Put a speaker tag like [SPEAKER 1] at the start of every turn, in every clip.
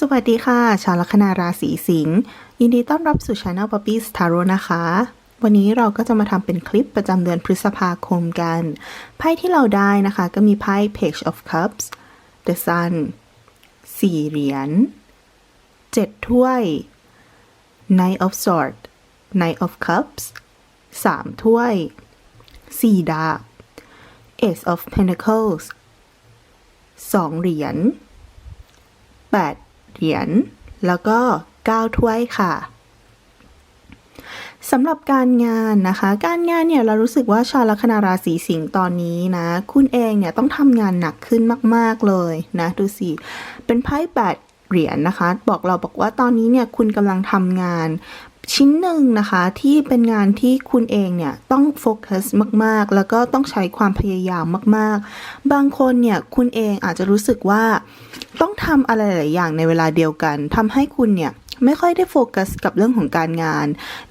[SPEAKER 1] สวัสดีค่ะ ชาวลัคนาราศีสิงห์ยินดีต้อนรับสู่ช anel Poppy s t a r o นะคะ วันนี้เราก็จะมาทำเป็นคลิปประจำเดือนพฤษภาคมกัน ไพ่ที่เราได้นะคะ ก็มีไพ่ Page of Cups The Sun สี่เหรียญเจ็ดถ้วย Knight of Swords Knight of Cups สามถ้วยสี่ดาบ Ace of Pentacles สองเหรียญ8 เหรียญแล้วก็ 9 ถ้วยค่ะสำหรับการงานนะคะ การงานเนี่ยเรารู้สึกว่าชาวลัคนาราศีสิงห์ตอนนี้นะ คุณเองเนี่ยต้องทำงานหนักขึ้นมาก ๆ เลยนะ ดูสิ เป็นไพ่แปดเหรียญนะคะ บอกเราบอกว่าตอนนี้เนี่ยคุณกำลังทำงาน ชิ้นหนึ่งนะคะที่เป็นงานที่คุณเองเนี่ยต้องโฟกัสมากๆ แล้วก็ต้องใช้ความพยายามมากๆ บางคนเนี่ยคุณเองอาจจะรู้สึกว่าต้องทำอะไรหลายอย่างในเวลาเดียวกันทำให้คุณเนี่ยไม่ค่อยได้โฟกัสกับเรื่องของการงาน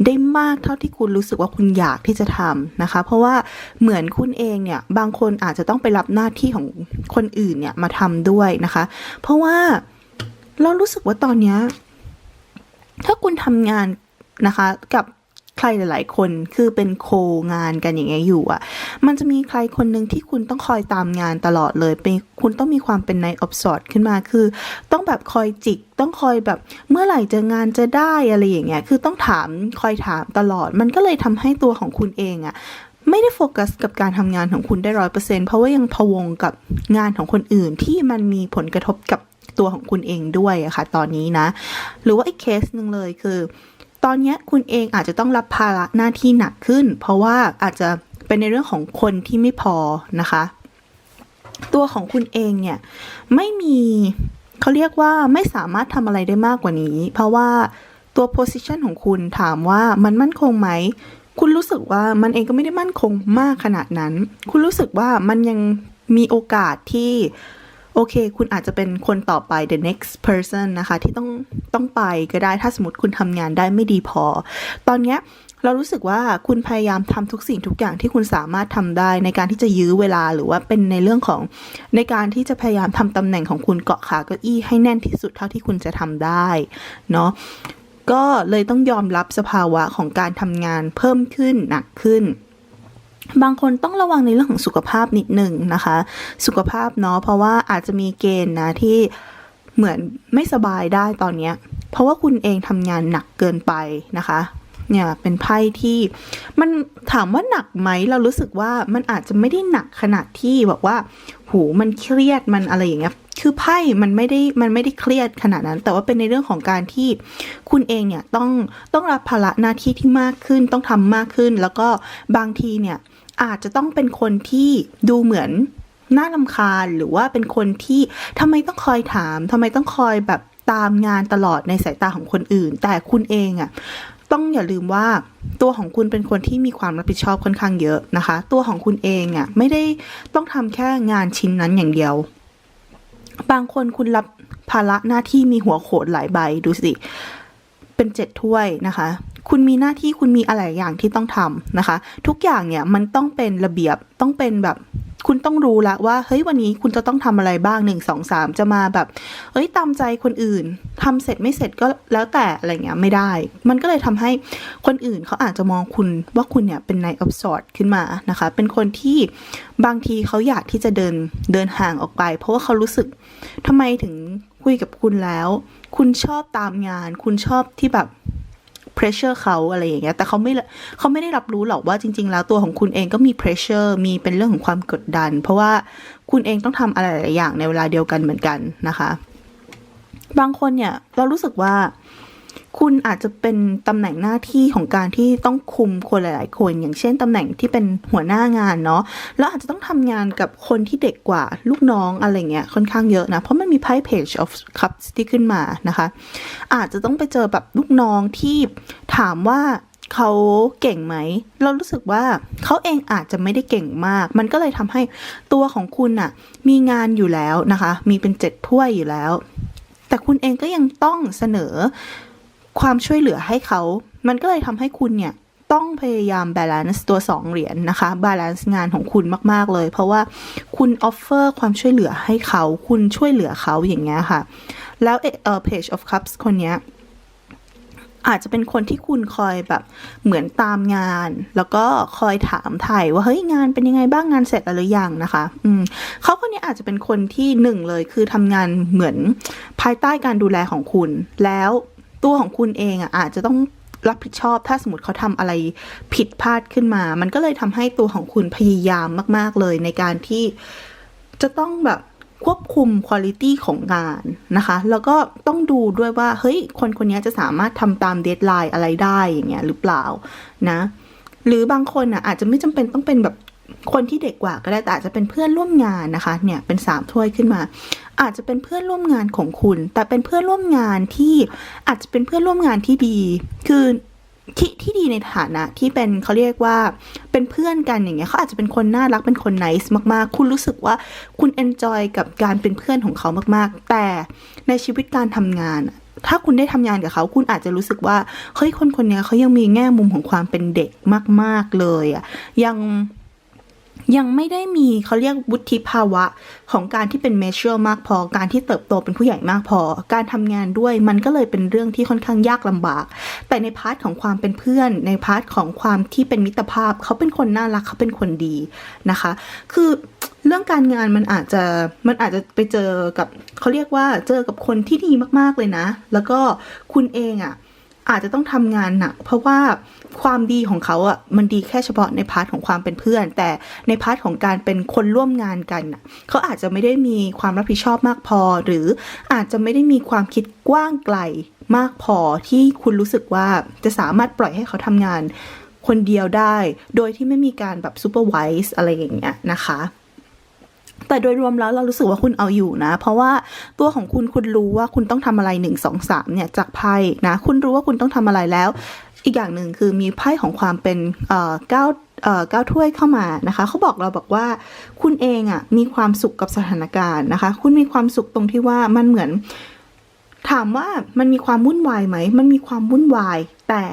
[SPEAKER 1] ได้มากเท่าที่คุณรู้สึกว่าคุณอยากที่จะทำนะคะ เพราะว่าเหมือนคุณเองเนี่ยบางคนอาจจะต้องไปรับหน้าที่ของคนอื่นเนี่ยมาทำด้วยนะคะ เพราะว่าเรารู้สึกว่าตอนนี้ถ้าคุณทำงาน นะคะ กับใครหลาย ๆ คนคือเป็นโคงานกันอย่างเงี้ยอยู่อะ่ะ มันจะมีใครคนหนึ่งที่คุณต้องคอยตามงานตลอดเลย เป็นคุณต้องมีความเป็นในออฟสอดขึ้นมาคือ ต้องแบบคอยจิก ต้องคอยแบบเมื่อไหร่จะงานจะได้อะไรอย่างเงี้ย คือต้องถามคอยถามตลอด มันก็เลยทำให้ตัวของคุณเองอะ่ะไม่ได้โฟกัสกับการทำงานของคุณได้ร้อยเปอร์เซ็นเพราะว่ายังพะวงกับงานของคนอื่นที่มันมีผลกระทบกับตัวของคุณเองด้วยอะค่ะ ตอนนี้นะ หรือว่าอีกเคสหนึ่งเลยคือ ตอนนี้คุณเองอาจจะต้องรับภาระหน้าที่หนักขึ้น เพราะว่าอาจจะเป็นในเรื่องของคนที่ไม่พอนะคะ ตัวของคุณเองเนี่ยไม่มีเขาเรียกว่าไม่สามารถทำอะไรได้มากกว่านี้ เพราะว่าตัว position ของคุณถามว่ามันมั่นคงไหม คุณรู้สึกว่ามันเองก็ไม่ได้มั่นคงมากขนาดนั้น คุณรู้สึกว่ามันยังมีโอกาสที่ โอเค คุณอาจจะเป็นคนต่อไป the next person นะคะ ที่ต้องต้องไปก็ได้ถ้าสมมติคุณทำงานได้ไม่ดีพอ ตอนเนี้ยเรารู้สึกว่าคุณพยายามทำทุกสิ่งทุกอย่างที่คุณสามารถทำได้ในการที่จะยื้อเวลาหรือว่าเป็นในเรื่องของในการที่จะพยายามทำตำแหน่งของคุณเกาะขาเก้าอี้ให้แน่นที่สุดเท่าที่คุณจะทำได้เนาะก็เลยต้องยอมรับสภาวะของการทำงานเพิ่มขึ้นหนักขึ้น บางคนต้องระวังในเรื่องของสุขภาพนิดหนึ่งนะคะ สุขภาพเนาะเพราะว่าอาจจะมีเกณฑ์นะที่เหมือนไม่สบายได้ตอนเนี้ยเพราะว่าคุณเองทำงานหนักเกินไปนะคะเนี่ยเป็นไพ่ที่มันถามว่าหนักไหมเรารู้สึกว่ามันอาจจะไม่ได้หนักขนาดที่แบบว่า หูมันเครียดมันอะไรอย่างเงี้ยคือไพ่มันไม่ได้มันไม่ได้เครียดขนาดนั้น แต่ว่าเป็นในเรื่องของการที่คุณเองเนี่ยต้องต้องรับภาระหน้าที่ที่มากขึ้น ต้องทำมากขึ้น แล้วก็บางทีเนี่ย อาจจะต้องเป็นคนที่ดูเหมือนน่าลำคาญหรือว่าเป็นคนที่ทำไมต้องคอยถามทำไมต้องคอยแบบตามงานตลอดในสายตาของคนอื่น แต่คุณเองอะ่ะต้องอย่าลืมว่าตัวของคุณเป็นคนที่มีความรับผิดชอบค่อนข้างเยอะนะคะ ตัวของคุณเองอะ่ะไม่ได้ต้องทำแค่งานชิ้นนั้นอย่างเดียว บางคนคุณรับภาระหน้าที่มีหัวโขดหลายใบดูสิเป็นเจ็ดถ้วยนะคะ คุณมีหน้าที่คุณมีอะไรอย่างที่ต้องทำนะคะ ทุกอย่างเนี่ยมันต้องเป็นระเบียบต้องเป็นแบบคุณต้องรู้ละว่าเฮ้ยวันนี้คุณจะต้องทำอะไรบ้างหนึ่งสองสามจะมาแบบเฮ้ยตามใจคนอื่นทำเสร็จไม่เสร็จก็แล้วแต่อะไรเงี้ยไม่ได้ มันก็เลยทำให้คนอื่นเขาอาจจะมองคุณว่าคุณเนี่ยเป็นนายออฟสอดขึ้นมานะคะ เป็นคนที่บางทีเขาอยากที่จะเดินเดินห่างออกไป เพราะว่าเขารู้สึกทำไมถึงคุยกับคุณแล้ว คุณชอบตามงาน คุณชอบที่แบบ pressure เขาอะไรอย่างเงี้ย แต่เขาไม่เขาไม่ได้รับรู้หรอกว่าจริง ๆ แล้วตัวของคุณเองก็มี pressure มีเป็นเรื่องของความกดดัน เพราะว่าคุณเองต้องทำอะไรหลายอย่างในเวลาเดียวกันเหมือนกันนะคะ บางคนเนี่ยเรารู้สึกว่า คุณอาจจะเป็นตำแหน่งหน้าที่ของการที่ต้องคุมคนหลาย ๆ คน อย่างเช่นตำแหน่งที่เป็นหัวหน้างานเนาะแล้วอาจจะต้องทำงานกับคนที่เด็กกว่าลูกน้องอะไรเงี้ยค่อนข้างเยอะนะ เพราะมันมีไพ่ page of cups ที่ขึ้นมานะคะ อาจจะต้องไปเจอแบบลูกน้องที่ถามว่าเขาเก่งไหม เรารู้สึกว่าเขาเองอาจจะไม่ได้เก่งมาก มันก็เลยทำให้ตัวของคุณน่ะ มีงานอยู่แล้วนะคะ มีเป็นเจ็ดถ้วยอยู่แล้ว แต่คุณเองก็ยังต้องเสนอ ความช่วยเหลือให้เขา มันก็เลยทำให้คุณเนี่ยต้องพยายามบาลานซ์ตัว 2 เหรียญนนะคะบาลานซ์งานของคุณมาก ๆ เลย เพราะว่าคุณออฟเฟอร์ความช่วยเหลือให้เขา คุณช่วยเหลือเขาอย่างเงี้ยค่ะ แล้วเออ page of cups คนเนี้ยอาจจะเป็นคนที่คุณคอยแบบเหมือนตามงาน แล้วก็คอยถามไถ่ว่าเฮ้ยงานเป็นยังไงบ้างงานเสร็จแล้วหรือยังนะคะ อืมเขาคนนี้อาจจะเป็นคนที่หนึ่งเลยคือทำงานเหมือนภายใต้การดูแลของคุณแล้ว ตัวของคุณเองอะอาจจะต้องรับผิดชอบ ถ้าสมมติเขาทำอะไรผิดพลาดขึ้นมา มันก็เลยทำให้ตัวของคุณพยายามมาก ๆ เลยในการที่จะต้องแบบควบคุมคุณภาพของงานนะคะ แล้วก็ต้องดูด้วยว่า เฮ้ย คนคนนี้จะสามารถทำตามเดทไลน์อะไรได้อย่างเงี้ยหรือเปล่านะ หรือบางคนอะอาจจะไม่จำเป็นต้องเป็นแบบ คนที่เด็กกว่าก็ได้แต่อาจจะเป็นเพื่อนร่วมงานนะคะ เนี่ยเป็นสามถ้วยขึ้นมา อาจจะเป็นเพื่อนร่วมงานของคุณ แต่เป็นเพื่อนร่วมงานที่อาจจะเป็นเพื่อนร่วมงานที่ดี คือที่ที่ดีในฐานะที่เป็นเขาเรียกว่าเป็นเพื่อนกันอย่างเงี้ยเขาอาจจะเป็นคนน่ารักเป็นคน n น c e มากๆ คุณรู้สึกว่าคุณ enjoy กับการเป็นเพื่อนของเขามากๆ แต่ในชีวิตการทำงานถ้าคุณได้ทำงานกับเขา คุณอาจจะรู้สึกว่าเฮ้ยคนคนนี้เขายังมีแง่มุมของความเป็นเด็กมาก ๆเลยอะยัง ยังไม่ได้มีเขาเรียกวุฒิภาวะของการที่เป็นเมเชอร์มากพอ การที่เติบโตเป็นผู้ใหญ่มากพอ การทำงานด้วยมันก็เลยเป็นเรื่องที่ค่อนข้างยากลำบาก แต่ในพาร์ทของความเป็นเพื่อน ในพาร์ทของความที่เป็นมิตรภาพ เขาเป็นคนน่ารักเขาเป็นคนดีนะคะ คือเรื่องการงานมันอาจจะมันอาจจะไปเจอกับเขาเรียกว่าเจอกับคนที่ดีมากๆเลยนะ แล้วก็คุณเองอะ่ะ อาจจะต้องทำงานหนักเพราะว่าความดีของเขาอะมันดีแค่เฉพาะในพาร์ทของความเป็นเพื่อน แต่ในพาร์ทของการเป็นคนร่วมงานกันน่ะเขาอาจจะไม่ได้มีความรับผิดชอบมากพอ หรืออาจจะไม่ได้มีความคิดกว้างไกลมากพอที่คุณรู้สึกว่าจะสามารถปล่อยให้เขาทำงานคนเดียวได้ โดยที่ไม่มีการแบบซูเปอร์วิสอะไรอย่างเงี้ยนะคะ แต่โดยรวมแล้วเรารู้สึกว่าคุณเอาอยู่นะ เพราะว่าตัวของคุณคุณรู้ว่าคุณต้องทำอะไรหนึ่งสองสามเนี่ยจากไพ่นะ คุณรู้ว่าคุณต้องทำอะไรแล้ว อีกอย่างหนึ่งคือมีไพ่ของความเป็นเอ่อเก้าเอ่อเก้าถ้วยเข้ามานะคะเขาบอกเราบอกว่าคุณเองอะ่ะมีความสุขกับสถานการณ์นะคะ คุณมีความสุขตรงที่ว่ามันเหมือน ถามว่ามันมีความวุ่นวายไหม มันมีความวุ่นวาย แต่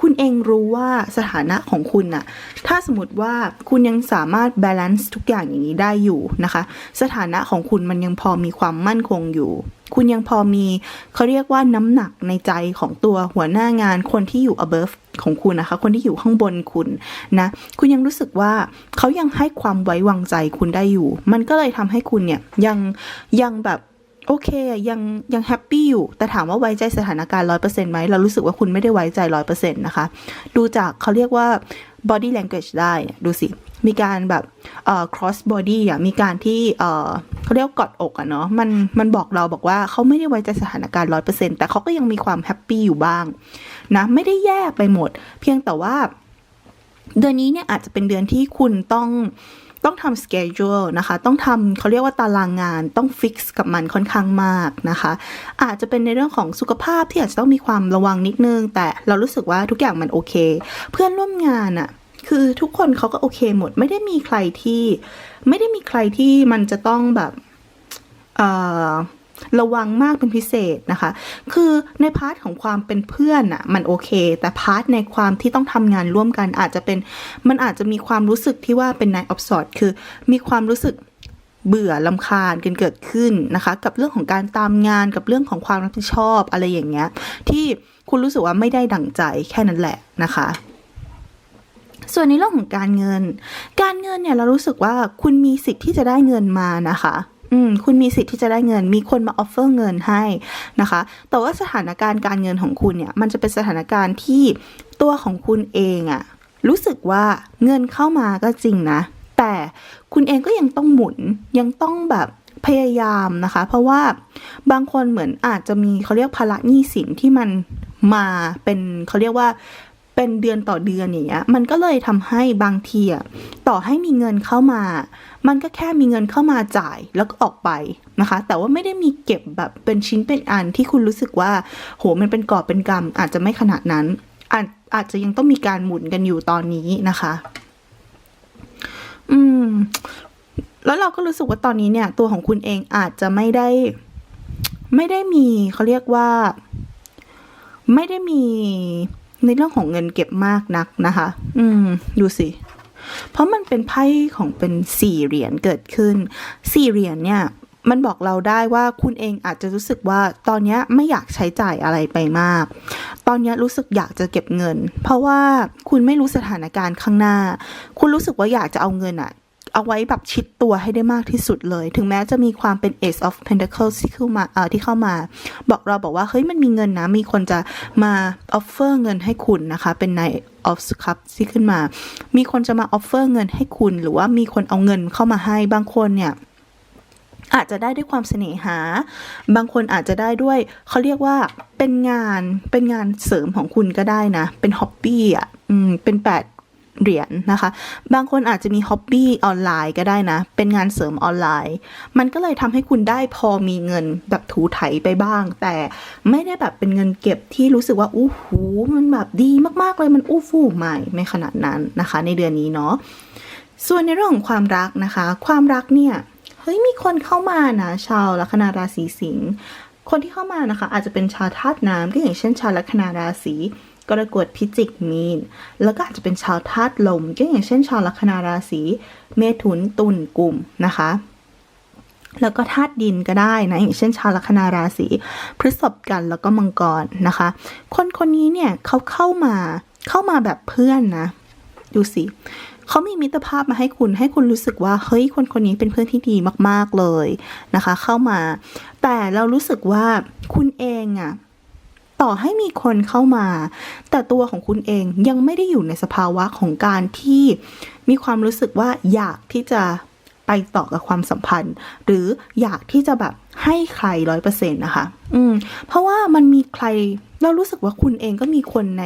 [SPEAKER 1] คุณเองรู้ว่าสถานะของคุณน่ะ ถ้าสมมติว่าคุณยังสามารถบาลานซ์ทุกอย่างอย่างนี้ได้อยู่นะคะ สถานะของคุณมันยังพอมีความมั่นคงอยู่ คุณยังพอมีเขาเรียกว่าน้ำหนักในใจของตัวหัวหน้างานคนที่อยู่ above ของคุณนะคะ คนที่อยู่ข้างบนคุณนะ คุณยังรู้สึกว่าเขายังให้ความไว้วางใจคุณได้อยู่ มันก็เลยทำให้คุณเนี่ยยังยังแบบ โอเคยังยังแฮปปี้อยู่ แต่ถามว่าไว้ใจสถานการณ์ร้อยเปอร์เซ็นต์ไหมเรารู้สึกว่าคุณไม่ได้ไว้ใจร้อยเปอร์เซ็นต์นะคะ ดูจากเขาเรียกว่า body language ได้ดูสิ มีการแบบเอ่อ cross body อะมีการที่เอ่อเขาเรียกกอดอกอะเนาะมันมันบอกเราบอกว่าเขาไม่ได้ไว้ใจสถานการณ์ร้อยเปอร์เซ็นต์แต่เขาก็ยังมีความแฮปปี้อยู่บ้างนะไม่ได้แย่ไปหมด เพียงแต่ว่า เดือนนี้เนี่ยอาจจะเป็นเดือนที่คุณต้อง ต้องทำ schedule นะคะ ต้องทำเขาเรียกว่าตารางงาน ต้อง fix กับมันค่อนข้างมากนะคะ อาจจะเป็นในเรื่องของสุขภาพที่อาจจะต้องมีความระวังนิดนึง แต่เรารู้สึกว่าทุกอย่างมันโอเค เพื่อนร่วมงานอะคือทุกคนเขาก็โอเคหมด ไม่ได้มีใครที่ ไม่ได้มีใครที่มันจะต้องแบบ เอ่อ ระวังมากเป็นพิเศษนะคะ คือในพาร์ทของความเป็นเพื่อนอะมันโอเค แต่พาร์ทในความที่ต้องทำงานร่วมกันอาจจะเป็นมันอาจจะมีความรู้สึกที่ว่าเป็น night of s o r t คือมีความรู้สึกเบื่อลำคาญกันเกิดขึ้นนะคะ กับเรื่องของการตามงานกับเรื่องของความรับผิดชอบอะไรอย่างเงี้ย ที่คุณรู้สึกว่าไม่ได้ดั่งใจแค่นั้นแหละนะคะ ส่วนในเรื่องของการเงิน การเงินเนี่ยเรารู้สึกว่าคุณมีสิทธิ์ที่จะได้เงินมานะคะ อืมคุณมีสิทธิ์ที่จะได้เงิน มีคนมาออฟเฟอร์เงินให้นะคะ แต่ว่าสถานการณ์การเงินของคุณเนี่ย มันจะเป็นสถานการณ์ที่ตัวของคุณเองอะรู้สึกว่าเงินเข้ามาก็จริงนะ แต่คุณเองก็ยังต้องหมุน ยังต้องแบบพยายามนะคะ เพราะว่าบางคนเหมือนอาจจะมีเขาเรียกภาระหนี้สินที่มันมาเป็นเขาเรียกว่าเป็นเดือนต่อเดือนอย่างเงี้ย มันก็เลยทำให้บางทีอะต่อให้มีเงินเข้ามา มันก็แค่มีเงินเข้ามาจ่ายแล้วก็ออกไปนะคะ แต่ว่าไม่ได้มีเก็บแบบเป็นชิ้นเป็นอันที่คุณรู้สึกว่า โหมันเป็นกอบเป็นกำอาจจะไม่ขนาดนั้น อาจอาจจะยังต้องมีการหมุนกันอยู่ตอนนี้นะคะ อืม แล้วเราก็รู้สึกว่าตอนนี้เนี่ย ตัวของคุณเองอาจจะไม่ได้ ไม่ได้มีเขาเรียกว่า ไม่ได้มีในเรื่องของเงินเก็บมากนักนะคะ อืม ดูสิ เพราะมันเป็นไพ่ของเป็นสี่เหรียญเกิดขึ้นสี่เหรียญเนี่ยมันบอกเราได้ว่าคุณเองอาจจะรู้สึกว่าตอนนี้ไม่อยากใช้จ่ายอะไรไปมาก ตอนนี้รู้สึกอยากจะเก็บเงิน เพราะว่าคุณไม่รู้สถานการณ์ข้างหน้า คุณรู้สึกว่าอยากจะเอาเงินอะ เอาไว้แบบชิดตัวให้ได้มากที่สุดเลย ถึงแม้จะมีความเป็น Ace of Pentacles ที่เข้ามาเอ่อที่เข้ามา บอกเราบอกว่า เฮ้ยมันมีเงินนะ มีคนจะมา offer เงินให้คุณนะคะ เป็น Knight of Cups ที่ขึ้นมา มีคนจะมา offer เงินให้คุณ หรือว่ามีคนเอาเงินเข้ามาให้บางคนเนี่ยอาจจะได้ด้วยความเสน่หา บางคนอาจจะได้ด้วย เขาเรียกว่าเป็นงาน เป็นงานเสริมของคุณก็ได้นะ เป็นฮ็อบบี้อะ อืม เป็นแปด เหรียญนะคะ บางคนอาจจะมีฮ็อบบี้ออนไลน์ก็ได้นะ เป็นงานเสริมออนไลน์ มันก็เลยทำให้คุณได้พอมีเงินแบบถูไถไปบ้าง แต่ไม่ได้แบบเป็นเงินเก็บที่รู้สึกว่าอู้หูมันแบบดีมากๆเลยมันอู้ฟู่ใหม่ไม่ขนาดนั้นนะคะ ในเดือนนี้เนาะส่วนในเรื่องของความรักนะคะ ความรักเนี่ยเฮ้ยมีคนเข้ามานะชาวลัคนาราศีสิงห์คนที่เข้ามานะคะ อาจจะเป็นชาวธาตุน้ำก็อย่างเช่นชาวลัคนาราศี กรกฎพิจิกมีน แล้วก็อาจจะเป็นชาวธาตุลม ก็อย่างเช่นชาวลัคนาราศีเมถุนตุลกลุ่มนะคะแล้วก็ธาตุดินก็ได้นะอย่างเช่นชาวลัคนาราศีพฤษภกันแล้วก็มังกรนะคะ คนคนนี้เนี่ยเขาเข้ามาเข้ามาแบบเพื่อนนะ ดูสิเขามีมิตรภาพมาให้คุณให้คุณรู้สึกว่าเฮ้ยคนคนนี้เป็นเพื่อนที่ดีมาก ๆเลยนะคะ เข้ามา แต่เรารู้สึกว่าคุณเองอะ ต่อให้มีคนเข้ามา แต่ตัวของคุณเองยังไม่ได้อยู่ในสภาวะของการที่มีความรู้สึกว่าอยากที่จะไปต่อกับความสัมพันธ์ หรืออยากที่จะแบบให้ใครร้อยเปอร์เซ็นต์นะคะ อืม เพราะว่ามันมีใครเรารู้สึกว่าคุณเองก็มีคนใน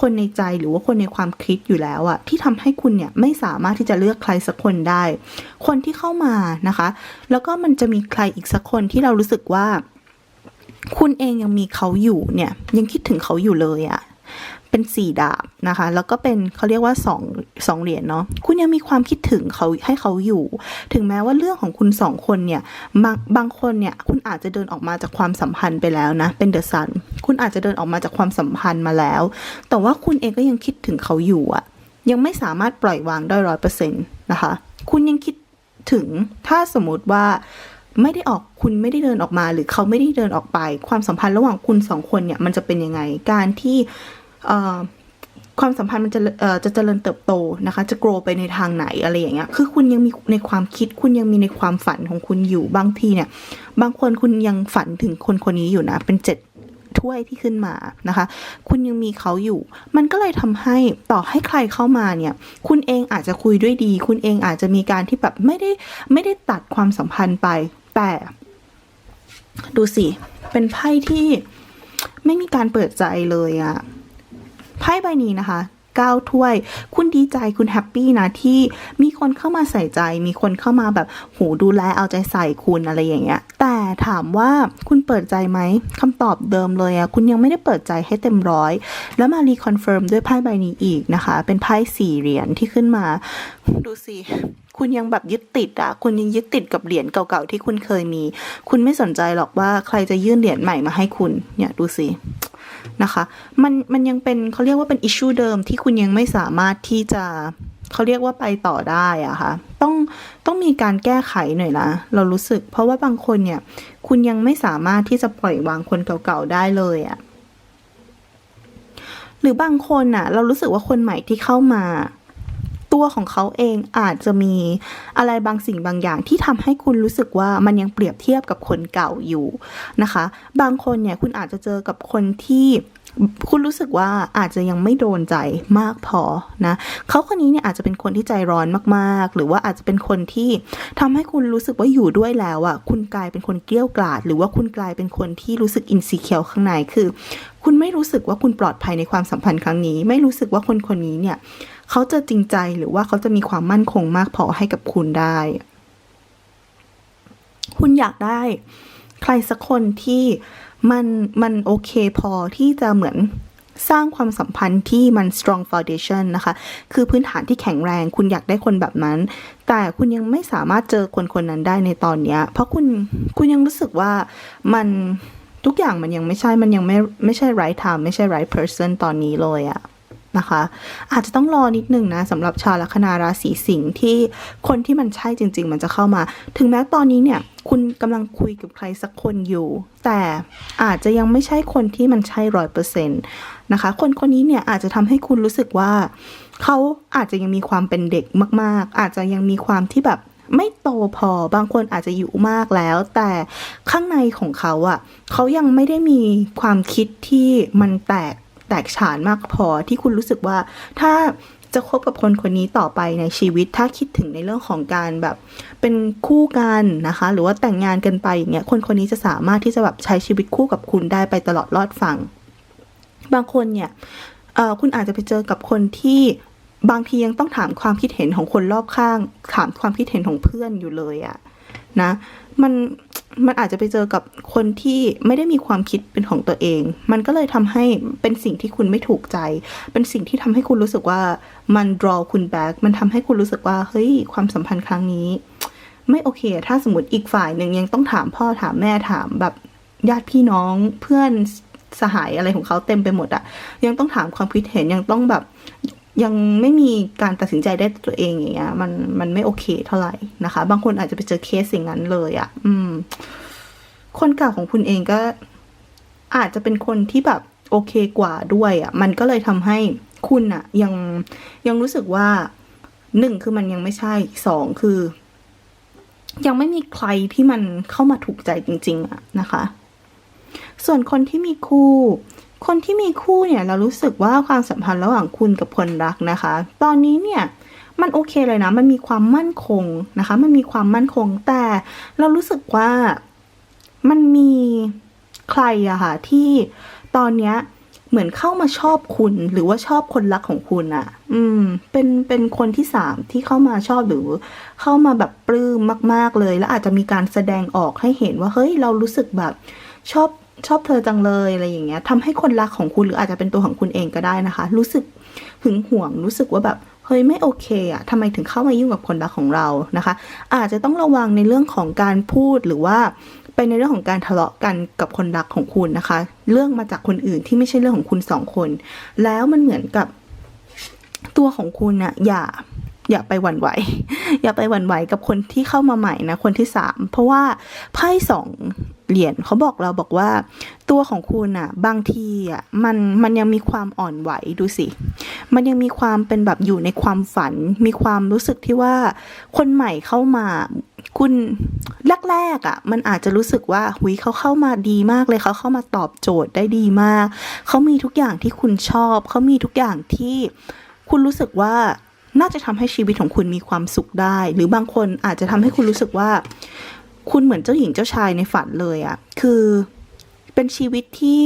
[SPEAKER 1] คนในใจหรือว่าคนในความคิดอยู่แล้วอะที่ทำให้คุณเนี่ยไม่สามารถที่จะเลือกใครสักคนได้ คนที่เข้ามานะคะ แล้วก็มันจะมีใครอีกสักคนที่เรารู้สึกว่า คุณเองยังมีเขาอยู่เนี่ยยังคิดถึงเขาอยู่เลยอะเป็นสี่ดาบนะคะ แล้วก็เป็นเขาเรียกว่าสองสองเหรียญเนาะคุณยังมีความคิดถึงเขาให้เขาอยู่ ถึงแม้ว่าเรื่องของคุณสองคนเนี่ยบางบางคนเนี่ยคุณอาจจะเดินออกมาจากความสัมพันธ์ไปแล้วนะ เป็นเดอะซันคุณอาจจะเดินออกมาจากความสัมพันธ์มาแล้ว แต่ว่าคุณเองก็ยังคิดถึงเขาอยู่อะยังไม่สามารถปล่อยวางได้ร้อยเปอร์เซ็นต์นะคะ คุณยังคิดถึงถ้าสมมติว่า ไม่ได้ออกคุณไม่ได้เดินออกมา หรือเขาไม่ได้เดินออกไป ความสัมพันธ์ระหว่างคุณสองคนเนี่ยมันจะเป็นยังไง การที่เอ่อความสัมพันธ์มันจะเอ่อจะเจริญเติบโตนะคะ จะ grow ไปในทางไหนอะไรอย่างเงี้ย คือคุณยังมีในความคิด คุณยังมีในความฝันของคุณอยู่ บางทีเนี่ย บางคนคุณยังฝันถึงคนคนนี้อยู่นะ เป็นเจ็ดถ้วยที่ขึ้นมานะคะ คุณยังมีเขาอยู่ มันก็เลยทำให้ต่อให้ใครเข้ามาเนี่ย คุณเองอาจจะคุยด้วยดี คุณเองอาจจะมีการที่แบบไม่ได้ไม่ได้ตัดความสัมพันธ์ไป แต่ดูสิ เป็นไพ่ที่ไม่มีการเปิดใจเลยอะไพ่ใบนี้นะคะเก้าถ้วย คุณดีใจคุณแฮปปี้นะที่มีคนเข้ามาใส่ใจ มีคนเข้ามาแบบโหดูแลเอาใจใส่คุณอะไรอย่างเงี้ย แต่ถามว่าคุณเปิดใจไหมคำตอบเดิมเลยอะคุณยังไม่ได้เปิดใจให้เต็มร้อย แล้วมารีคอนเฟิร์มด้วยไพ่ใบนี้อีกนะคะ เป็นไพ่สี่เหรียญที่ขึ้นมา ดูสิ คุณยังแบบยึดติดอะคุณยังยึดติดกับเหรียญเก่าๆที่คุณเคยมี คุณไม่สนใจหรอกว่าใครจะยื่นเหรียญใหม่มาให้คุณ เนี่ยดูสินะคะ มันมันยังเป็นเขาเรียกว่าเป็นอิชชูเดิมที่คุณยังไม่สามารถที่จะเขาเรียกว่าไปต่อได้อะค่ะ ต้องต้องมีการแก้ไขหน่อยนะ เรารู้สึก เพราะว่าบางคนเนี่ย คุณยังไม่สามารถที่จะปล่อยวางคนเก่าๆได้เลยอะหรือบางคนน่ะเรารู้สึกว่าคนใหม่ที่เข้ามา ตัวของเขาเองอาจจะมีอะไรบางสิ่งบางอย่างที่ทำให้คุณรู้สึกว่ามันยังเปรียบเทียบกับคนเก่าอยู่นะคะ บางคนเนี่ยคุณอาจจะเจอกับคนที่คุณรู้สึกว่าอาจจะยังไม่โดนใจมากพอนะเขาคนนี้เนี่ยอาจจะเป็นคนที่ใจร้อนมากๆ หรือว่าอาจจะเป็นคนที่ทำให้คุณรู้สึกว่าอยู่ด้วยแล้วอะคุณกลายเป็นคนเกลี้ยวกล่อด หรือว่าคุณกลายเป็นคนที่รู้สึกอินซีเคียวข้างในคือ คุณไม่รู้สึกว่าคุณปลอดภัยในความสัมพันธ์ครั้งนี้ ไม่รู้สึกว่าคนคนนี้เนี่ย เขาจะจริงใจหรือว่าเขาจะมีความมั่นคงมากพอให้กับคุณได้ คุณอยากได้ ใครสักคนที่มันมันโอเคพอที่จะเหมือนสร้างความสัมพันธ์ที่มัน strong foundation นะคะ คือพื้นฐานที่แข็งแรง คุณอยากได้คนแบบนั้น แต่คุณยังไม่สามารถเจอคนคนนั้นได้ในตอนนี้ เพราะคุณ คุณยังรู้สึกว่ามันทุกอย่างมันยังไม่ใช่ มันยังไม่ ไม่ใช่ right time ไม่ใช่ right person ตอนนี้เลยอะ นะคะ อาจจะต้องรอนิดนึงนะสำหรับชาวลัคนาราศีสิงห์ที่คนที่มันใช่จริง ๆ มันจะเข้ามา ถึงแม้ตอนนี้เนี่ยคุณกำลังคุยกับใครสักคนอยู่ แต่อาจจะยังไม่ใช่คนที่มันใช่ร้อยเปอร์เซ็นต์นะคะ คนคนนี้เนี่ยอาจจะทำให้คุณรู้สึกว่า เขาอาจจะยังมีความเป็นเด็กมาก ๆ อาจจะยังมีความที่แบบไม่โตพอบางคนอาจจะอยู่มากแล้ว แต่ข้างในของเขาอะ่ะเขายังไม่ได้มีความคิดที่มันแตก แตกฉานมากพอที่คุณรู้สึกว่าถ้าจะคบกับคนคนนี้ต่อไปในชีวิตถ้าคิดถึงในเรื่องของการแบบเป็นคู่กันนะคะ หรือว่าแต่งงานกันไปอย่างเงี้ยคนคนนี้จะสามารถที่จะแบบใช้ชีวิตคู่กับคุณได้ไปตลอดรอดฝั่ง บางคนเนี่ยคุณอาจจะไปเจอกับคนที่บางทียังต้องถามความคิดเห็นของคนรอบข้าง ถามความคิดเห็นของเพื่อนอยู่เลยอะนะมัน มันอาจจะไปเจอกับคนที่ไม่ได้มีความคิดเป็นของตัวเอง มันก็เลยทำให้เป็นสิ่งที่คุณไม่ถูกใจ เป็นสิ่งที่ทำให้คุณรู้สึกว่ามัน draw คุณ back มันทำให้คุณรู้สึกว่าเฮ้ยความสัมพันธ์ครั้งนี้ ไม่โอเค ถ้าสมมติอีกฝ่ายหนึ่งยังต้องถามพ่อถามแม่ถามแบบญาติพี่น้องเพื่อนสหายอะไรของเขาเต็มไปหมดอะยังต้องถามความคิดเห็นยังต้องแบบ ยังไม่มีการตัดสินใจได้ตัวเองอย่างเงี้ยมันมันไม่โอเคเท่าไหร่นะคะ บางคนอาจจะไปเจอเคสสิ่างนั้นเลยอะอืม คนเก่าของคุณเองก็อาจจะเป็นคนที่แบบโอเคกว่าด้วยอะ่ะ มันก็เลยทำให้คุณอะ่ะ ยังยังรู้สึกว่าหนึ่งคือมันยังไม่ใช่สองคือ ยังไม่มีใครที่มันเข้ามาถูกใจจริง ๆอะนะคะ ส่วนคนที่มีคู่ คนที่มีคู่เนี่ยเรารู้สึกว่าความสัมพันธ์ระหว่างคุณกับคนรักนะคะ ตอนนี้เนี่ยมันโอเคเลยนะ มันมีความมั่นคงนะคะ มันมีความมั่นคงแต่เรารู้สึกว่ามันมีใครอะค่ะที่ตอนเนี้ยเหมือนเข้ามาชอบคุณหรือว่าชอบคนรักของคุณอะอืม เป็นเป็นคนที่สามที่เข้ามาชอบหรือ เข้ามาแบบปลื้มมาก ๆเลย แล้วอาจจะมีการแสดงออกให้เห็นว่าเฮ้ยเรารู้สึกแบบชอบ ชอบเธอจังเลยอะไรอย่างเงี้ยทำให้คนรักของคุณหรืออาจจะเป็นตัวของคุณเองก็ได้นะคะ รู้สึกหึงหวงรู้สึกว่าแบบเฮ้ยไม่โอเคอะทำไมถึงเข้ามายุ่งกับคนรักของเรานะคะ อาจจะต้องระวังในเรื่องของการพูดหรือว่าไปในเรื่องของการทะเลาะกันกับคนรักของคุณนะคะ เรื่องมาจากคนอื่นที่ไม่ใช่เรื่องของคุณสองคน แล้วมันเหมือนกับตัวของคุณอะอย่าอย่าไปหวั่นไหว อย่าไปหวั่นไหวกับคนที่เข้ามาใหม่นะ คนที่สามเพราะว่าไพ่สอง เหรียญเขาบอกเราบอกว่า ตัวของคุณอะบางทีอะมันมันยังมีความอ่อนไหวดูสิ มันยังมีความเป็นแบบอยู่ในความฝัน มีความรู้สึกที่ว่าคนใหม่เข้ามาคุณแรกๆอะ่ะ มันอาจจะรู้สึกว่าหุยเขาเข้ามาดีมากเลยเขาเข้ามาตอบโจทย์ได้ดีมาก เขามีทุกอย่างที่คุณชอบ เขามีทุกอย่างที่คุณรู้สึกว่าน่าจะทำให้ชีวิตของคุณมีความสุขได้ หรือบางคนอาจจะทำให้คุณรู้สึกว่า คุณเหมือนเจ้าหญิงเจ้าชายในฝันเลยอะ่ะคือเป็นชีวิตที่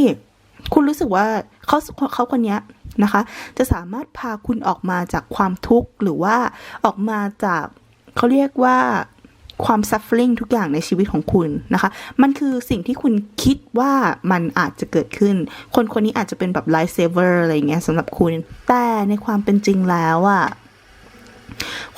[SPEAKER 1] คุณรู้สึกว่าเขาเขาคนนี้นะคะ จะสามารถพาคุณออกมาจากความทุกข์หรือว่าออกมาจากเขาเรียกว่าความ suffering ทุกอย่างในชีวิตของคุณนะคะ มันคือสิ่งที่คุณคิดว่ามันอาจจะเกิดขึ้น คนคนนี้อาจจะเป็นแบบ life saver อะไรเงี้ยสำหรับคุณ แต่ในความเป็นจริงแล้วอะ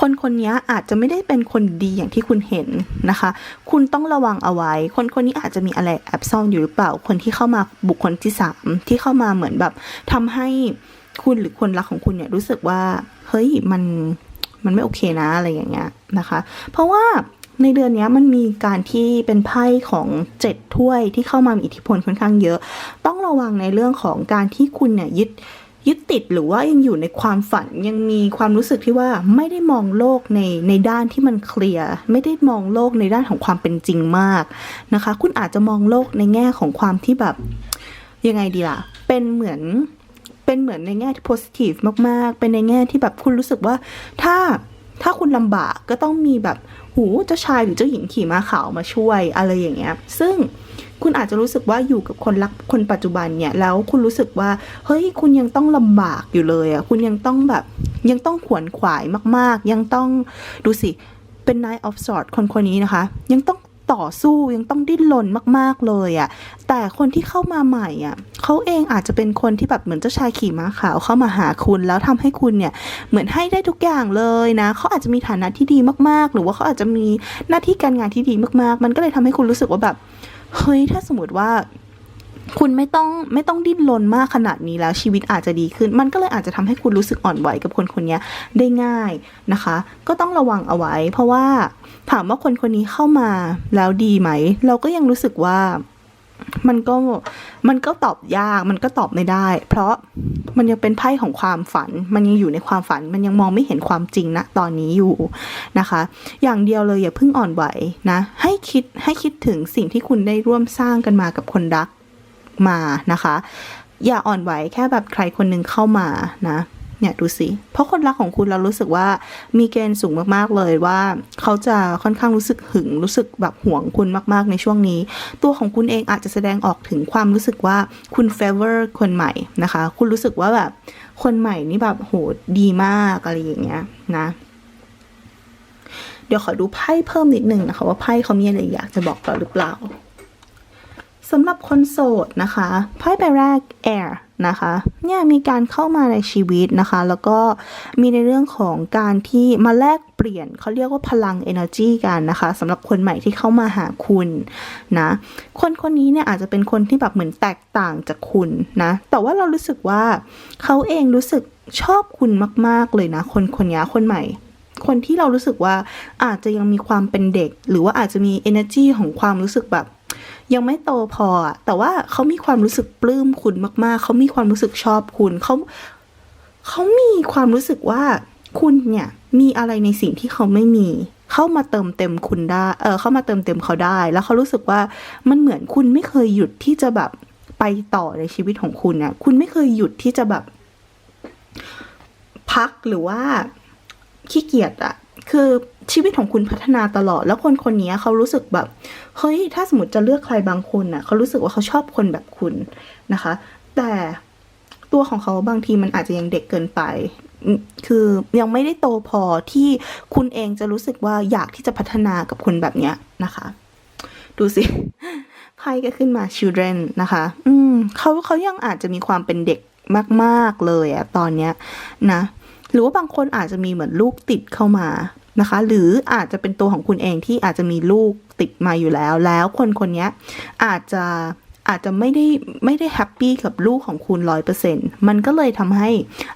[SPEAKER 1] คนคนนี้อาจจะไม่ได้เป็นคนดีอย่างที่คุณเห็นนะคะ คุณต้องระวังเอาไว้ คนคนนี้อาจจะมีอะไรแอบซ่อนอยู่หรือเปล่า คนที่เข้ามาบุคคลที่สามที่เข้ามาเหมือนแบบทำให้คุณหรือคนรักของคุณเนี่ยรู้สึกว่า เฮ้ยมันมันไม่โอเคนะอะไรอย่างเงี้ยนะคะ เพราะว่าในเดือนนี้มันมีการที่เป็นไพ่ของเจ็ดถ้วยที่เข้ามามีอิทธิพลค่อนข้างเยอะ ต้องระวังในเรื่องของการที่คุณเนี่ยยึด ยึดติดหรือว่ายังอยู่ในความฝันยังมีความรู้สึกที่ว่าไม่ได้มองโลกในในด้านที่มันเคลียร์ไม่ได้มองโลกในด้านของความเป็นจริงมากนะคะ คุณอาจจะมองโลกในแง่ของความที่แบบยังไงดีล่ะ เป็นเหมือนเป็นเหมือนในแง่ที่ positive มากๆ เป็นในแง่ที่แบบคุณรู้สึกว่าถ้าถ้าคุณลำบากก็ต้องมีแบบหูเจ้าชายหรือเจ้าหญิงขี่ม้าขาวมาช่วยอะไรอย่างเงี้ย ซึ่ง คุณอาจจะรู้สึกว่าอยู่กับคนรักคนปัจจุบันเนี่ยแล้วคุณรู้สึกว่าเฮ้ยคุณยังต้องลำบากอยู่เลยอะ่ะคุณยังต้องแบบยังต้องขวนขวายมาก ๆ ยังต้องดูสิเป็น Knight of sword คนคนนี้นะคะ ยังต้องต่อสู้ยังต้องดิ้นรนมาก ๆ เลยอะ่ะ แต่คนที่เข้ามาใหม่อะ่ะเขาเองอาจจะเป็นคนที่แบบเหมือนเจ้าชายขี่ม้าขาวเข้ามาหาคุณ แล้วทำให้คุณเนี่ยเหมือนให้ได้ทุกอย่างเลยนะเขาอาจจะมีฐานะที่ดีมาก ๆ หรือว่าเขาอาจจะมีหน้าที่การงานที่ดีมาก ๆ มันก็เลยทำให้คุณรู้สึกว่าแบบ เฮ้ยถ้าสมมติว่าคุณไม่ต้องไม่ต้องดิ้นรนมากขนาดนี้แล้วชีวิตอาจจะดีขึ้น มันก็เลยอาจจะทำให้คุณรู้สึกอ่อนไหวกับคนคนนี้ได้ง่ายนะคะ ก็ต้องระวังเอาไว้ เพราะว่าถามว่าคนคนนี้เข้ามาแล้วดีไหม เราก็ยังรู้สึกว่า มันก็มันก็ตอบยากมันก็ตอบไม่ได้ เพราะมันยังเป็นไพ่ของความฝัน มันยังอยู่ในความฝัน มันยังมองไม่เห็นความจริงนะตอนนี้อยู่นะคะ อย่างเดียวเลยอย่าเพิ่งอ่อนไหวนะ ให้คิดให้คิดถึงสิ่งที่คุณได้ร่วมสร้างกันมากับคนรักมานะคะ อย่าอ่อนไหวแค่แบบใครคนหนึ่งเข้ามานะ เนี่ยดูสิเพราะคนรักของคุณเรารู้สึกว่ามีเกณฑ์สูงมากๆเลยว่า เขาจะค่อนข้างรู้สึกหึงรู้สึกแบบห่วงคุณมากๆในช่วงนี้ ตัวของคุณเองอาจจะแสดงออกถึงความรู้สึกว่าคุณเฟเวอร์คนใหม่นะคะ คุณรู้สึกว่าแบบคนใหม่นี่แบบโหดีมากอะไรอย่างเงี้ยนะเดี๋ยวขอดูไพ่เพิ่มนิดนึงนะคะว่าไพ่เขามีอะไรอยากจะบอกเราหรือเปล่า สำหรับคนโสดนะคะไพ่ใบแรก air นะคะเนี่ยมีการเข้ามาในชีวิตนะคะ แล้วก็มีในเรื่องของการที่มาแลกเปลี่ยนเขาเรียกว่าพลัง energy กันนะคะสำหรับคนใหม่ที่เข้ามาหาคุณนะคนคนนี้เนี่ยอาจจะเป็นคนที่แบบเหมือนแตกต่างจากคุณนะแต่ว่าเรารู้สึกว่าเขาเองรู้สึกชอบคุณมาก ๆเลยนะ คนคนนี้คนใหม่คนที่เรารู้สึกว่าอาจจะยังมีความเป็นเด็ก หรือว่าอาจจะมี energy ของความรู้สึกแบบ ยังไม่โตพอ แต่ว่าเขามีความรู้สึกปลื้มคุณมาก ๆ เขามีความรู้สึกชอบคุณเขาเขามีความรู้สึกว่าคุณเนี่ยมีอะไรในสิ่งที่เขาไม่มี เข้ามาเติมเต็มคุณได้ เออเข้ามาเติมเต็มเขาได้ แล้วเขารู้สึกว่ามันเหมือนคุณไม่เคยหยุดที่จะแบบไปต่อในชีวิตของคุณอะคุณไม่เคยหยุดที่จะแบบ พักหรือว่าขี้เกียจอะ คือชีวิตของคุณพัฒนาตลอด แล้วคนคนนี้เขารู้สึกแบบเฮ้ยถ้าสมมติจะเลือกใครบางคนน่ะเขารู้สึกว่าเขาชอบคนแบบคุณนะคะ แต่ตัวของเขาบางทีมันอาจจะยังเด็กเกินไป คือยังไม่ได้โตพอที่คุณเองจะรู้สึกว่าอยากที่จะพัฒนากับคนแบบเนี้ยนะคะ ดูสิไพ่ก็ขึ้นมา children นะคะ อืมเขาเขายังอาจจะมีความเป็นเด็กมาก ๆ เลยอะตอนเนี้ยนะ หรือว่าบางคนอาจจะมีเหมือนลูกติดเข้ามานะคะ หรืออาจจะเป็นตัวของคุณเองที่อาจจะมีลูกติดมาอยู่แล้ว แล้วคนคนนี้อาจจะอาจจะไม่ได้ไม่ได้แฮปปี้กับลูกของคุณร้อยเปอร์เซ็นมันก็เลยทำให้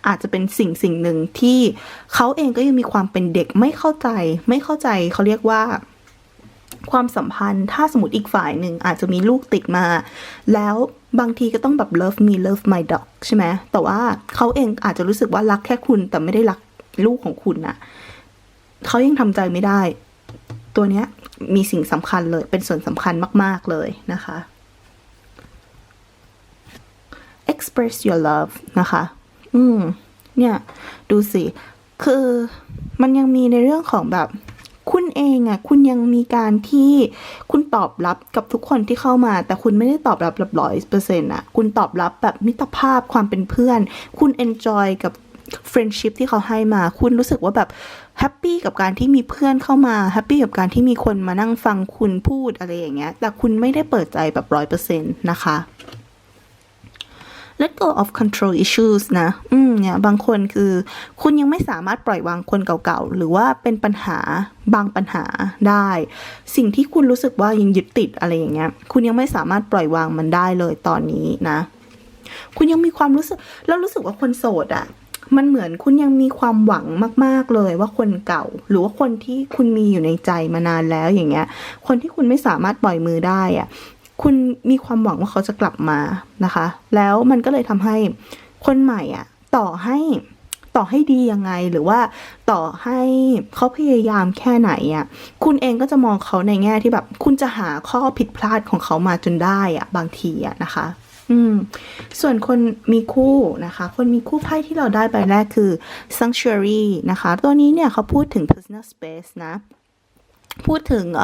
[SPEAKER 1] อาจจะเป็นสิ่งสิ่งหนึ่งที่เขาเองก็ยังมีความเป็นเด็กไม่เข้าใจ ไม่เข้าใจเขาเรียกว่า ความสัมพันธ์ ถ้าสมมติอีกฝ่ายหนึ่งอาจจะมีลูกติดมา แล้วบางทีก็ต้องแบบ love me love my dog ใช่ไหมแต่ว่าเขาเองอาจจะรู้สึกว่ารักแค่คุณแต่ไม่ได้รักลูกของคุณน่ะเขายังทำใจไม่ได้ ตัวเนี้ยมีสิ่งสำคัญเลยเป็นส่วนสำคัญมาก ๆ เลยนะคะ express your love นะคะ อืม เนี่ย ดูสิ คือมันยังมีในเรื่องของแบบ คุณเองอะ่ะคุณยังมีการที่คุณตอบรับกับทุกคนที่เข้ามา แต่คุณไม่ได้ตอบรับแบบร้อยเปอร์เซ็นต์อะคุณตอบรับแบบมิตรภาพความเป็นเพื่อน คุณ enjoy กับ friendship ที่เขาให้มา คุณรู้สึกว่าแบบแฮปปี้กับการที่มีเพื่อนเข้ามาแฮปปี้กับการที่มีคนมานั่งฟังคุณพูดอะไรอย่างเงี้ยแต่คุณไม่ได้เปิดใจแบบร้อยเปอร์เซ็นต์นะคะ let go of control issues นะ อืมเนี่ยบางคนคือคุณยังไม่สามารถปล่อยวางคนเก่าๆ หรือว่าเป็นปัญหาบางปัญหาได้ สิ่งที่คุณรู้สึกว่ายังยึดติดอะไรอย่างเงี้ย คุณยังไม่สามารถปล่อยวางมันได้เลยตอนนี้นะ คุณยังมีความรู้สึก แล้วรู้สึกว่าคนโสดอะมันเหมือนคุณยังมีความหวังมาก ๆ เลยว่าคนเก่า หรือว่าคนที่คุณมีอยู่ในใจมานานแล้วอย่างเงี้ย คนที่คุณไม่สามารถปล่อยมือได้อะ คุณมีความหวังว่าเขาจะกลับมานะคะ แล้วมันก็เลยทำให้คนใหม่อะ ต่อให้ต่อให้ดียังไงหรือว่าต่อให้เขาพยายามแค่ไหนอะคุณเองก็จะมองเขาในแง่ที่แบบ คุณจะหาข้อผิดพลาดของเขามาจนได้อะบางทีอะนะคะ อืม ส่วนคนมีคู่นะคะ คนมีคู่ไพ่ที่เราได้ใบแรกคือ sanctuary นะคะ ตัวนี้เนี่ยเขาพูดถึง personal space นะ พูดถึงเ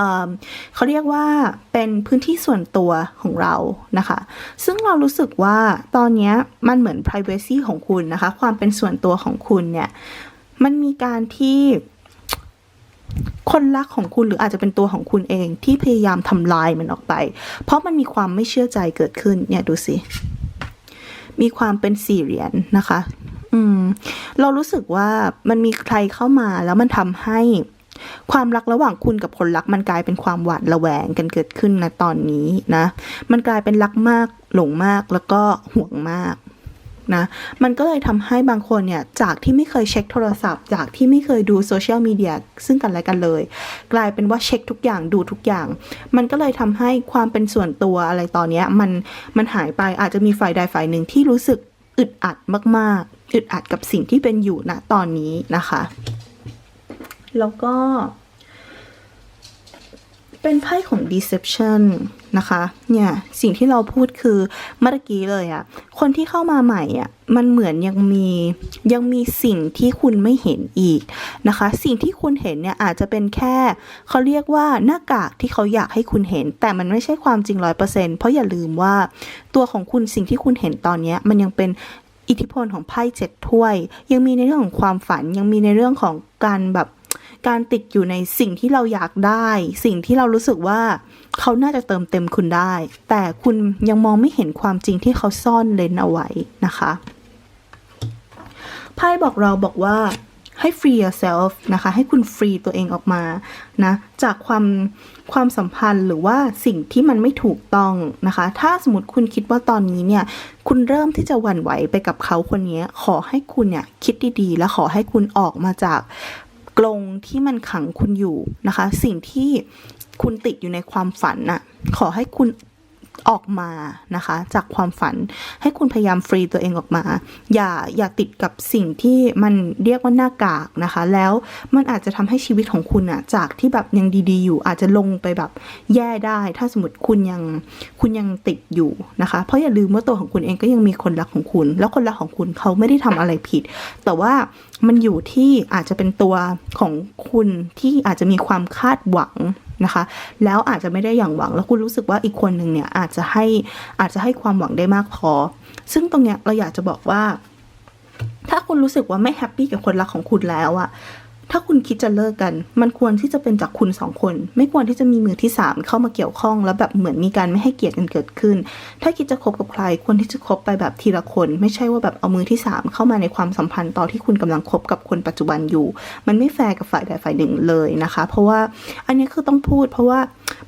[SPEAKER 1] เขาเรียกว่าเป็นพื้นที่ส่วนตัวของเรานะคะ ซึ่งเรารู้สึกว่าตอนนี้มันเหมือน privacy ของคุณนะคะ ความเป็นส่วนตัวของคุณเนี่ย มันมีการที่คนรักของคุณหรืออาจจะเป็นตัวของคุณเองที่พยายามทำลายมันออกไป เพราะมันมีความไม่เชื่อใจเกิดขึ้น เนี่ยดูสิ มีความเป็นสี่เหรียญนนะคะ อืม เรารู้สึกว่ามันมีใครเข้ามาแล้วมันทำให้ ความรักระหว่างคุณกับคนรักมันกลายเป็นความหวาดระแวงกันเกิดขึ้นนะตอนนี้นะ มันกลายเป็นรักมากหลงมากแล้วก็ห่วงมากนะมันก็เลยทำให้บางคนเนี่ยจากที่ไม่เคยเช็คโทรศัพท์ จากที่ไม่เคยดูโซเชียลมีเดียซึ่งกันและกันเลย กลายเป็นว่าเช็คทุกอย่างดูทุกอย่าง มันก็เลยทำให้ความเป็นส่วนตัวอะไรตอนนี้มันมันหายไปอาจจะมีฝ่ายใดฝ่ายหนึ่งที่รู้สึกอึดอัดมากๆ อึดอัดกับสิ่งที่เป็นอยู่ณตอนนี้นะคะ แล้วก็ เป็นไพ่ของ deception นะคะ เนี่ย สิ่งที่เราพูดคือเมื่อกี้เลยอะคนที่เข้ามาใหม่อะมันเหมือนยังมียังมีสิ่งที่คุณไม่เห็นอีกนะคะ สิ่งที่คุณเห็นเนี่ยอาจจะเป็นแค่เขาเรียกว่าหน้ากากที่เขาอยากให้คุณเห็น แต่มันไม่ใช่ความจริงร้อยเปอร์เซ็นเพราะอย่าลืมว่าตัวของคุณสิ่งที่คุณเห็นตอนนี้มันยังเป็นอิทธิพลของไพ่เจ็ดถ้วย ยังมีในเรื่องของความฝันยังมีในเรื่องของการแบบ การติดอยู่ในสิ่งที่เราอยากได้ สิ่งที่เรารู้สึกว่าเขาน่าจะเติมเต็มคุณได้ แต่คุณยังมองไม่เห็นความจริงที่เขาซ่อนเลนเอาไว้นะคะไพ่บอกเราบอกว่าให้ free yourself นะคะ ให้คุณฟรีตัวเองออกมานะจากความความสัมพันธ์หรือว่าสิ่งที่มันไม่ถูกต้องนะคะ ถ้าสมมติคุณคิดว่าตอนนี้เนี่ยคุณเริ่มที่จะหวั่นไหวไปกับเขาคนนี้ขอให้คุณเนี่ยคิดดีๆ และขอให้คุณออกมาจาก กรงที่มันขังคุณอยู่นะคะ สิ่งที่คุณติดอยู่ในความฝันน่ะขอให้คุณ ออกมานะคะ จากความฝันให้คุณพยายามฟรีตัวเองออกมา อย่าอย่าติดกับสิ่งที่มันเรียกว่าหน้ากากนะคะ แล้วมันอาจจะทำให้ชีวิตของคุณอะจากที่แบบยังดีๆอยู่ อาจจะลงไปแบบแย่ได้ ถ้าสมมติคุณยังคุณยังติดอยู่นะคะ เพราะอย่าลืมว่าตัวของคุณเองก็ยังมีคนรักของคุณ แล้วคนรักของคุณเขาไม่ได้ทำอะไรผิด แต่ว่ามันอยู่ที่อาจจะเป็นตัวของคุณที่อาจจะมีความคาดหวัง นะคะ แล้วอาจจะไม่ได้อย่างหวัง แล้วคุณรู้สึกว่าอีกคนหนึ่งเนี่ยอาจจะให้อาจจะให้ความหวังได้มากพอ ซึ่งตรงเนี้ยเราอยากจะบอกว่า ถ้าคุณรู้สึกว่าไม่แฮปปี้กับคนรักของคุณแล้วอะ ถ้าคุณคิดจะเลิกกัน มันควรที่จะเป็นจากคุณสองคน ไม่ควรที่จะมีมือที่สามเข้ามาเกี่ยวข้อง แล้วแบบเหมือนมีการไม่ให้เกียรติกันเกิดขึ้น ถ้าคิดจะคบกับใคร ควรที่จะคบไปแบบทีละคน ไม่ใช่ว่าแบบเอามือที่สามเข้ามาในความสัมพันธ์ตอนที่คุณกำลังคบกับคนปัจจุบันอยู่ มันไม่แฟร์กับฝ่ายใดฝ่ายหนึ่งเลยนะคะ เพราะว่าอันนี้คือต้องพูด เพราะว่า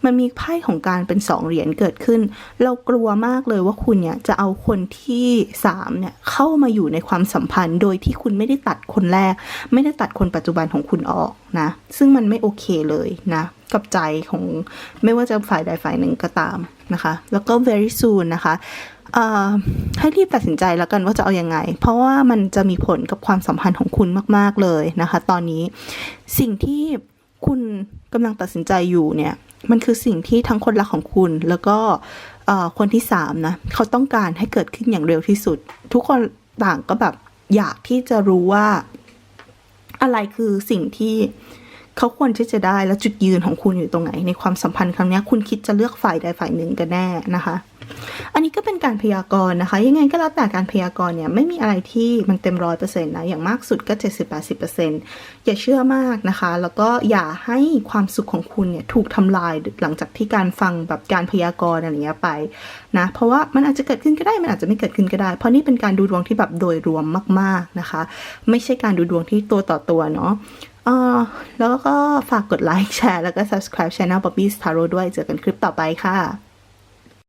[SPEAKER 1] มันมีไพ่ของการเป็นสองเหรียญเกิดขึ้น เรากลัวมากเลยว่าคุณเนี่ยจะเอาคนที่สามเนี่ยเข้ามาอยู่ในความสัมพันธ์ โดยที่คุณไม่ได้ตัดคนแรก ไม่ได้ตัดคนปัจจุบันของคุณออกนะ ซึ่งมันไม่โอเคเลยนะ กับใจของไม่ว่าจะฝ่ายใดฝ่ายหนึ่งก็ตามนะคะ แล้วก็ very soon นะคะให้รีบตัดสินใจแล้วกันว่าจะเอาอยัางไง เพราะว่ามันจะมีผลกับความสัมพันธ์ของคุณมาก ๆ เลยนะคะ ตอนนี้สิ่งที่คุณกำลังตัดสินใจอยู่เนี่ย มันคือสิ่งที่ทั้งคนรักของคุณแล้วก็คนที่สามนะเขาต้องการให้เกิดขึ้นอย่างเร็วที่สุด ทุกคนต่างก็แบบอยากที่จะรู้ว่า อะไรคือสิ่งที่เขาควรที่จะได้และจุดยืนของคุณอยู่ตรงไหน ในความสัมพันธ์ครั้งนี้คุณคิดจะเลือกฝ่ายใดฝ่ายหนึ่งกันแน่นะคะ อันนี้ก็เป็นการพยากรณ์นะคะ ยังไงก็แล้วแต่การพยากรณ์เนี่ยไม่มีอะไรที่มันเต็มร้อยเปอร์เซ็นต์นะอย่างมากสุดก็70-80%อร์เซ็นต์อย่าเชื่อมากนะคะ แล้วก็อย่าให้ความสุขของคุณเนี่ยถูกทำลายหลังจากที่การฟังแบบการพยากรณ์อะไรเงี้ยไปนะเพราะว่ามันอาจจะเกิดขึ้นก็ได้มันอาจจะไม่เกิดขึ้นก็ได้ เพราะนี่เป็นการดูดวงที่แบบโดยรวมมาก ๆนะคะ ไม่ใช่การดูดวงที่ตัวต่อตัวเนาะอ่อแล้วก็ฝากกดไลค์แชร์แล้วก็ subscribe channel Bobby's Tarot ด้วยเจอกันคลิปต่อไปค่ะ